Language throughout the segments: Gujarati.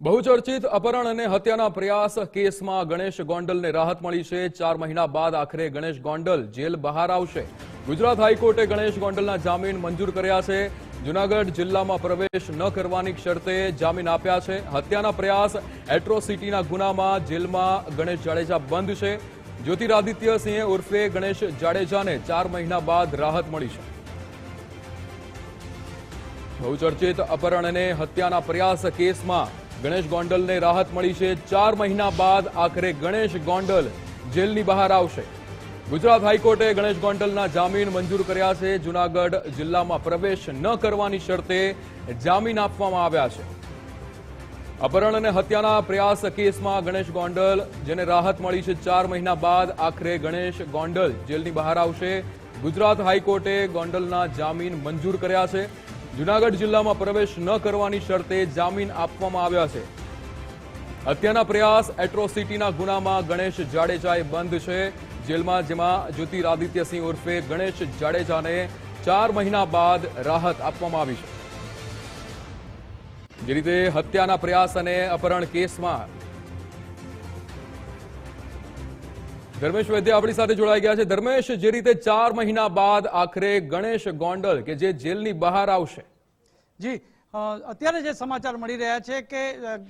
બહુચર્ચિત અપહરણ અને હત્યાના પ્રયાસ કેસમાં ગણેશ ગોંડલને રાહત મળી છે. ચાર મહિના બાદ આખરે ગણેશ ગોંડલ જેલ બહાર આવશે. ગુજરાત હાઈકોર્ટે ગણેશ ગોંડલના જામીન મંજૂર કર્યા છે. જુનાગઢ જિલ્લામાં પ્રવેશ ન કરવાની શરતે જામીન આપ્યા છે. હત્યાના પ્રયાસ એટ્રોસિટીના ગુનામાં જેલમાં ગણેશ જાડેજા બંધ છે. જ્યોતિરાદિત્ય સિંહે ઉર્ફે ગણેશ જાડેજાને ચાર મહિના બાદ રાહત મળી છે. બહુચર્ચિત અપહરણ અને હત્યાના પ્રયાસ કેસમાં ગણેશ ગોંડલને રાહત મળી છે. ચાર મહિના બાદ આખરે ગણેશ ગોંડલ જેલની બહાર આવશે. ગુજરાત હાઈકોર્ટે ગણેશ ગોંડલના જામીન મંજૂર કર્યા છે. જુનાગઢ જિલ્લામાં પ્રવેશ ન કરવાની શરતે જામીન આપવામાં આવ્યા છે. અપહરણ અને હત્યાના પ્રયાસ કેસમાં ગણેશ ગોંડલ, જેને રાહત મળી છે ચાર મહિના બાદ આખરે ગણેશ ગોંડલ જેલની બહાર આવશે. ગુજરાત હાઈકોર્ટે ગોંડલના જામીન મંજૂર કર્યા છે. જુનાગઢ જિલ્લામાં પ્રવેશ ન કરવાની શરતે જામીન આપવામાં આવ્યા છે. હત્યાના પ્રયાસ એટ્રોસિટીના ગુનામાં ગણેશ જાડેજાએ બંધ છે. જેલમાં જેમાં જ્યોતિરાદિત્યસિંહ ઉર્ફે ગણેશ જાડેજાને ચાર મહિના બાદ રાહત આપવામાં આવી છે. જે રીતે હત્યાના પ્રયાસ અને અપહરણ કેસમાં ધર્મેશ વૈદ્ય આપણી સાથે જોડાઈ ગયા છે. ધર્મેશ, જે રીતે ચાર મહિના બાદ આખરે ગણેશ ગોંડલ કે જે જેલની બહાર આવશે? જી અત્યારે જે સમાચાર મળી રહ્યા છે કે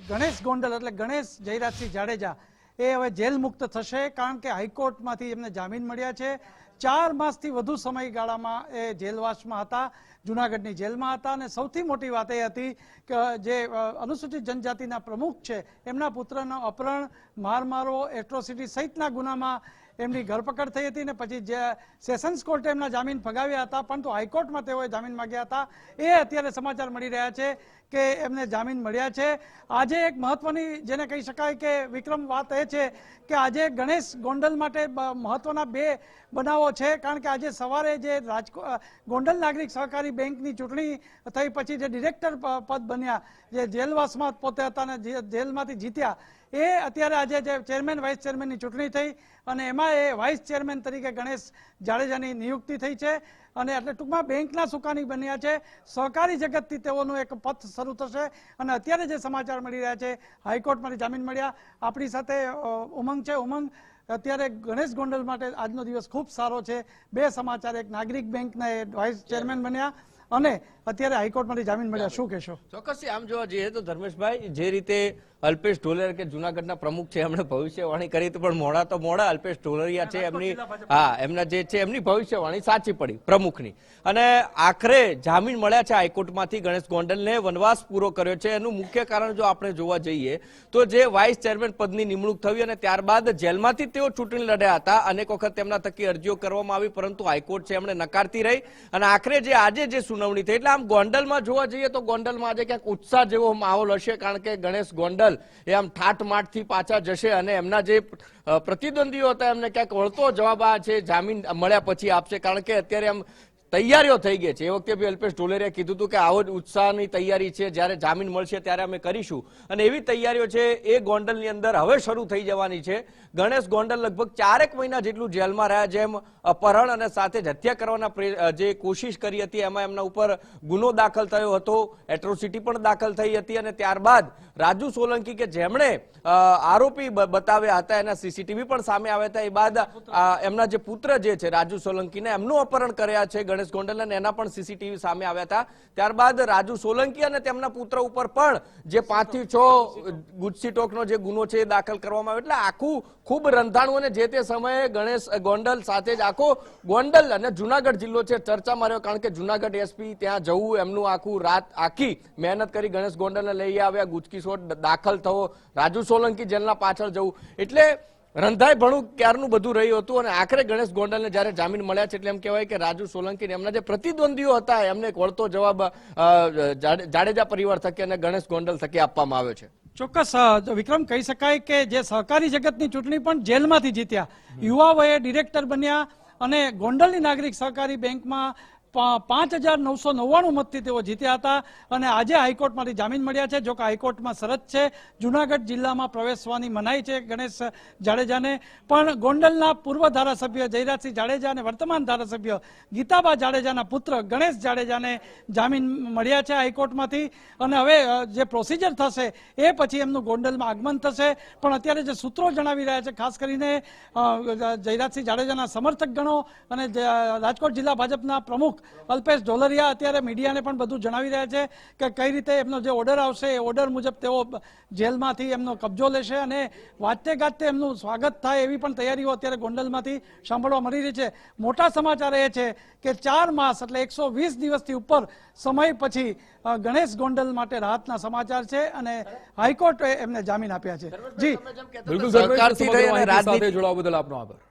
ગણેશ ગોંડલ એટલે ગણેશ જયરાજસિંહ જાડેજા એ હવે જેલ મુક્ત થશે કારણ કે હાઈકોર્ટમાંથી એમને જામીન મળ્યા છે. ચાર માસથી વધુ સમયગાળામાં એ જેલવાસમાં હતા, જુનાગઢની જેલમાં હતા અને સૌથી મોટી વાત એ હતી કે જે અનુસૂચિત જનજાતિના પ્રમુખ છે, એમના પુત્રનો અપહરણ, મારમારો, એટ્રોસિટી સહિતના ગુનામાં એમની ધરપકડ થઈ હતી ને પછી જે સેશન્સ કોર્ટે એમના જામીન ફગાવ્યા હતા પરંતુ હાઈકોર્ટમાં તેઓએ જામીન માંગ્યા હતા. એ અત્યારે સમાચાર મળી રહ્યા છે કે એમને જામીન મળ્યા છે. આજે એક મહત્વની, જેને કહી શકાય કે વિક્રમ વાત એ છે કે આજે ગણેશ ગોંડલ માટે મહત્વના બે બનાવો છે. કારણ કે આજે સવારે જે રાજકોટ ગોંડલ નાગરિક સહકારી બેંકની ચૂંટણી થઈ પછી જે ડિરેક્ટર પદ બન્યા, જે જેલવાસમાં પોતે હતા અને જેલમાંથી જીત્યા, એ અત્યારે આજે જે ચેરમેન, વાઇસ ચેરમેનની ચૂંટણી થઈ અને એમાં એ વાઇસ ચેરમેન તરીકે ગણેશ જાડેજાની નિયુક્તિ થઈ છે અને એટલે ટૂંકમાં બેંકના સુકાની બન્યા છે. સહકારી જગતથી તેઓનું એક પથ શરૂ થશે અને અત્યારે જે સમાચાર મળી રહ્યા છે, હાઈકોર્ટમાંથી જામીન મળ્યા. આપણી સાથે ઉમંગ છે. ઉમંગ, અત્યારે ગણેશ ગોંડલ માટે આજનો દિવસ ખૂબ સારો છે. બે સમાચાર, એક નાગરિક બેંકના વાઇસ ચેરમેન બન્યા અને અત્યારે હાઈકોર્ટમાંથી જામીન મળ્યા. શું કહેશો? ચોક્કસથી આમ જોવા જઈએ તો ધર્મેશભાઈ, જે રીતે અલ્પેશ ઢોલેર કે જુનાગઢના પ્રમુખ છે એમણે ભવિષ્યવાણી કરી હતી પણ મોડા તો મોડા અલ્પેશ ઢોલરિયા છે એમની હા એમના જે છે એમની ભવિષ્યવાણી સાચી પડી પ્રમુખની. અને આખરે જામીન મળ્યા છે હાઈકોર્ટમાંથી ગણેશ ગોંડલને વનવાસ પૂરો કર્યો છે. એનું મુખ્ય કારણ જો આપણે જોવા જઈએ તો જે વાઇસ ચેરમેન પદની નિમણૂક થઈ અને ત્યારબાદ જેલમાંથી તેઓ ચૂંટણી લડ્યા હતા. અનેક વખત તેમના થકી અરજીઓ કરવામાં આવી પરંતુ હાઈકોર્ટ છે એમણે નકારતી રહી. અને આખરે જે આજે જે સુનાવણી થઈ એટલે આમ ગોંડલમાં જોવા જઈએ તો ગોંડલમાં આજે ક્યાંક ઉત્સાહ જેવો માહોલ હશે કારણ કે ગણેશ ગોંડલ એ આમ ઠાઠમાઠથી પાછા જશે અને એમના જે પ્રતિદ્વંદીઓ હતા, એમને ક્યાંક વળતો જવાબ આ છે, જામીન મળ્યા પછી આપશે. કારણ કે અત્યારે આમ તૈયારીઓ થઈ ગઈ છે. એ વખતે બી અલ્પેશ ઢોલેરિયા કીધું હતું કે આવો જ ઉત્સાહની તૈયારી છે. જ્યારે જામીન મળશે ત્યારે અમે કરીશું. અને એવી તૈયારીઓ છે, એ ગોંડલની અંદર હવે શરૂ થઈ જવાની છે. ગણેશ ગોંડલ લગભગ ચારેક મહિના જેટલું જેલમાં રહ્યા, જેમ અપહરણ અને સાથે જ હત્યા કરવાના જે કોશિશ કરી હતી, એમાં એમના ઉપર ગુનો દાખલ થયો હતો. એટ્રોસિટી પણ દાખલ થઈ હતી અને ત્યારબાદ રાજુ સોલંકી કે જેમણે આરોપી બતાવ્યા હતા, એના સીસીટીવી પણ સામે આવ્યા હતા. એ બાદ એમના જે પુત્ર જે છે, રાજુ સોલંકીને એમનું અપહરણ કર્યા છે. ગણેશ ગોંડલ અને એના પણ સીસીટીવી સામે આવ્યા હતા. ત્યારબાદ રાજુ સોલંકી અને તેમના પુત્ર ઉપર પણ જે પાંચથી છ ગુજસી ટોકનો જે ગુનો છે એ દાખલ કરવામાં આવ્યો. એટલે આખું ખૂબ રંધાણું અને જે તે સમયે ગણેશ ગોંડલ સાથે જ આખો ગોંડલ અને જુનાગઢ જિલ્લો છે ચર્ચામાં રહ્યો. કારણ કે જુનાગઢ એસપી ત્યાં જવું એમનું આખું રાત આખી મહેનત કરી ગણેશ ગોંડલને લઈ આવ્યા. ગુજકી શોટ દાખલ થવો. રાજુ સોલંકી જેલના પાછળ જવું. એટલે રંધાઈ ભણું ક્યારનું બધું રહ્યું હતું અને આખરે ગણેશ ગોંડલને જ્યારે જામીન મળ્યા છે એટલે એમ કહેવાય કે રાજુ સોલંકી એમના જે પ્રતિદ્વંદીઓ હતા એમને એક વળતો જવાબ જાડેજા પરિવાર થકી અને ગણેશ ગોંડલ થકી આપવામાં આવ્યો છે. ચોક્કસ વિક્રમ કહી શકાય કે જે સહકારી જગતની ચૂંટણી પણ જેલમાંથી જીત્યા. યુવા વયે ડિરેક્ટર બન્યા અને ગોંડલની નાગરિક સહકારી બેંકમાં પાંચ હજાર નવસો નવ્વાણું મતથી તેઓ જીત્યા હતા અને આજે હાઈકોર્ટમાંથી જામીન મળ્યા છે. જો કે હાઈકોર્ટમાં શરત છે, જુનાગઢ જિલ્લામાં પ્રવેશવાની મનાઈ છે ગણેશ જાડેજાને. પણ ગોંડલના પૂર્વ ધારાસભ્ય જયરાજસિંહ જાડેજા અને વર્તમાન ધારાસભ્ય ગીતાબા જાડેજાના પુત્ર ગણેશ જાડેજાને જામીન મળ્યા છે હાઈકોર્ટમાંથી. અને હવે જે પ્રોસિજર થશે એ પછી એમનું ગોંડલમાં આગમન થશે. પણ અત્યારે જે સૂત્રો જણાવી રહ્યા છે, ખાસ કરીને જયરાજસિંહ જાડેજાના સમર્થક ગણો અને રાજકોટ જિલ્લા ભાજપના પ્રમુખ અલ્પેશ ઢોલરિયા અત્યારે મીડિયાને પણ બધું જણાવી રહ્યા છે કે કઈ રીતે એમનો જે ઓર્ડર આવશે એ ઓર્ડર મુજબ તેઓ જેલમાંથી એમનો કબજો લેશે અને વાતે ગાતે એમનું સ્વાગત થાય એવી પણ તૈયારીઓ અત્યારે ગોંડલમાંથી સાંભળવા મળી રહી છે. મોટા સમાચાર એ છે કે ચાર માસ એટલે એકસો વીસ દિવસથી ઉપર સમય પછી ગણેશ ગોંડલ માટે રાહતના સમાચાર છે અને હાઈકોર્ટે એમને જામીન આપ્યા છે. જી. બિલકુલ જોડાવા બદલ આપનો આભાર.